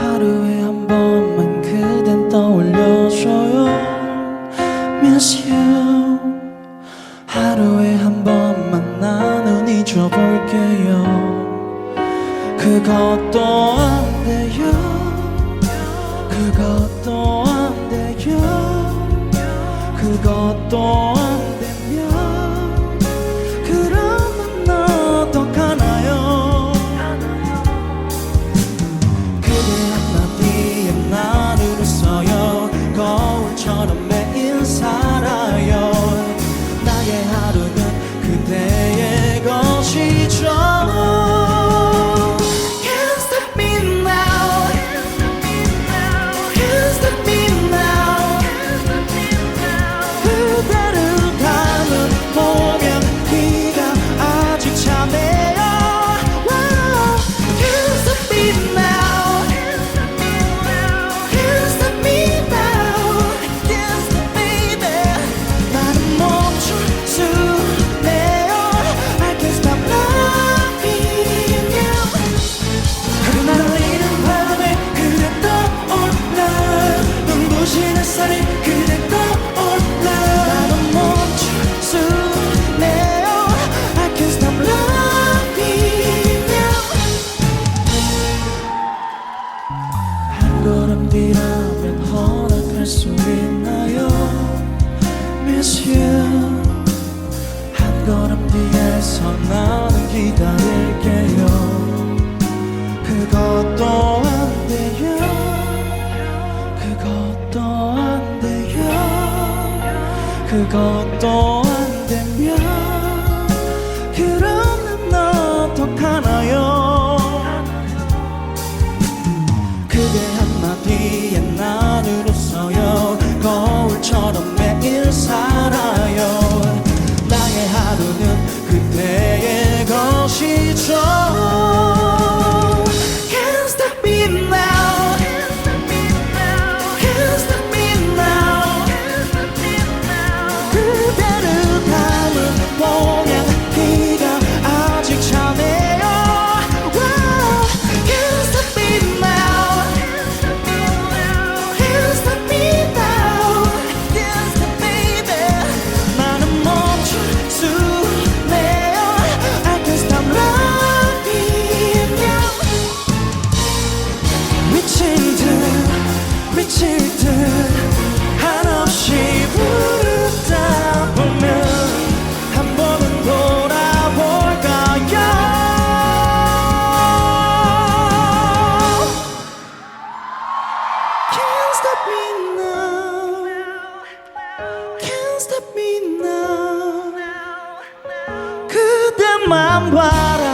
하루에 한 번만 그댄 떠올려줘요. Miss you. 하루에 한 번만 나는 잊어볼게요. 그것도 안 돼요 그것도 안 돼요 그것도 한 걸음 뒤라면 허락할 수 있나요? 걸음 뒤에서 나는 기다릴게요. 그것도 그것도 안 되면 그러면 어떡하나요 stop me now 그대만 바라